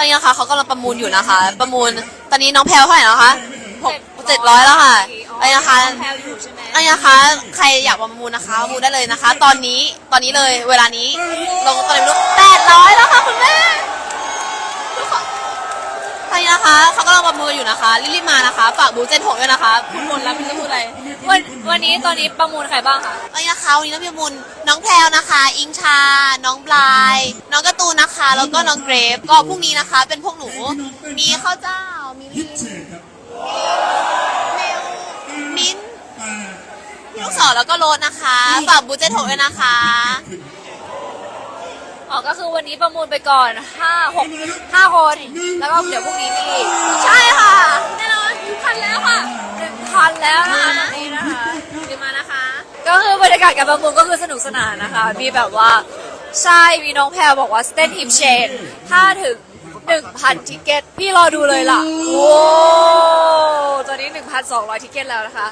อนนี้นะคะเขากำลังประมูลอยู่นะคะ ประมูลตอนนี้น้องแพลวเท่าไหร่แล้วคะหกเจ็ดร้อยแล้วค่ะตอนนี้นะคะแพลวอยู่ใช่ไหมอันนี้นะคะใครอยากประมูลนะคะประมูลได้เลยนะคะ ตอนนี้ตอนนี้เลยเวลานี้ลงตอนนี้ลูกแปดร้อยแล้วค่ะคุณแม่ทุกคนตอนนี้นะคะเขากำลังประมูลอยู่นะคะรีบๆมานะคะฝากบูเจนหกด้วยนะคะพูดหมดแล้วไม่รู้จะพูดอะไรวันวันนี้ตอนนี้ประมูลใครบ้างคะตอนนี้นะคะวันนี้น้องพิมูลน้องแพลวนะคะ อิงชา น้องบลา แล้วก็น้องเกรฟก็พรุ่งนี้นะคะ เป็นพวกหนู มีข้าวเจ้า มีลินเมลมิ้นพี่ลูกศรแล้วก็โรสนะคะ ฝากบูเจนหกด้วยนะคะ อ๋อก็คือวันนี้ประมูลไปก่อนห้าหกห้าคน แล้วก็เดี๋ยวพรุ่งนี้มีอีกใช่ค่ะแน่นอนถึงพันแล้วค่ะหนึ่งพันแล้วนะคะนี่นะคะดีมานะคะ ก็คือบรรยากาศการประมูลก็คือสนุกสนานนะคะ มีแบบว่า ใช่มีน้องแพรบอกว่าสเต้นฮิปเชนถ้าถึง 1,000 ทิเก็ต พี่รอดูเลยล่ะ โอ้ตอนนี้ 1,200 ทิเก็ตแล้วนะคะ